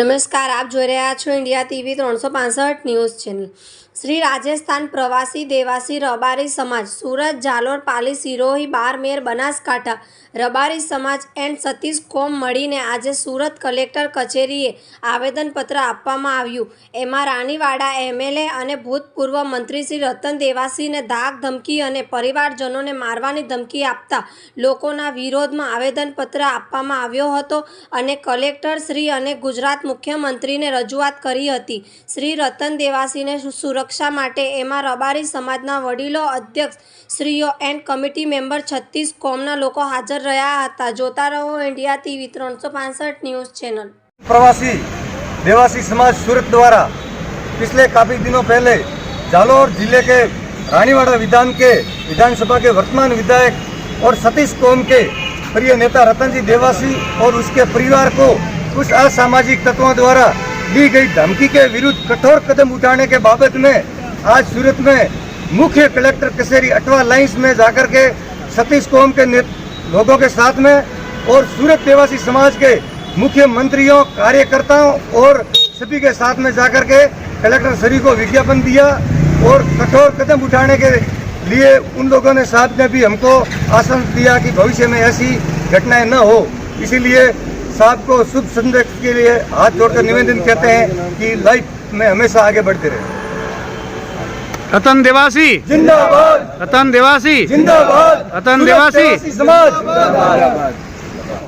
નમસ્કાર, આપ જોઈ રહ્યા છો ઇન્ડિયા ટીવી ત્રણસો પાંસઠ ન્યૂઝ ચેનલ. શ્રી રાજસ્થાન પ્રવાસી દેવાસી રબારી સમાજ, સુરત જાલોર પાલી, સિરોહી, બારમેર, બનાસકાંઠા રબારી સમાજ એન્ડ સતીશ કોમ મળીને આજે સુરત કલેક્ટર કચેરીએ આવેદનપત્ર આપવામાં આવ્યું. એમાં રાણીવાડા એમએલએ અને ભૂતપૂર્વ મંત્રી શ્રી રતન દેવાસીને ધાક, ધમકી અને પરિવારજનોને મારવાની ધમકી આપતા લોકોના વિરોધમાં આવેદનપત્ર આપવામાં આવ્યો હતો અને કલેક્ટર શ્રી અને ગુજરાત મુખ્યમંત્રીને રજૂઆત કરી હતી શ્રી રતન દેવાસીને સુ- સુરક્ષા માટે એમાં રબારી સમાજના વડીલો અધ્યક્ષ શ્રીઓ એન્ડ કમિટી મેમ્બર છત્રીસ કોમના લોકો હાજર રહ્યા હતા જોતા રહો ઇન્ડિયા ટીવી ત્રણસો પાંસઠ ન્યૂઝ ચેનલ प्रवासी देवासी समाज सूरत द्वारा पिछले काफी दिनों पहले जालौर जिले के रानीवाड़ा विधान के विधानसभा के वर्तमान विधायक और सतीश कौम के प्रिय नेता रतन जी देवासी और उसके परिवार को कुछ असामाजिक तत्वों द्वारा दी गई धमकी के विरुद्ध कठोर कदम उठाने के बाबत में आज सूरत में मुख्य कलेक्टर कचहरी अटवा लाइन्स में जाकर के सतीश कौम के लोगों के साथ में और सूरत देवासी समाज के मुख्य मंत्रियों कार्यकर्ताओं और सभी के साथ में जाकर के कलेक्टर श्री को विज्ञापन दिया और कठोर कदम उठाने के लिए उन लोगों ने साथ में भी हमको आश्वासन दिया कि भविष्य में ऐसी घटनाएँ न हो। इसीलिए साहब को शुभ संदेश के लिए हाथ जोड़कर निवेदन कहते हैं कि लाइफ में हमेशा आगे बढ़ते रहे। रतन देवासी। जिंदाबाद। रतन देवासी। जिंदाबाद। रतन देवासी। समाज।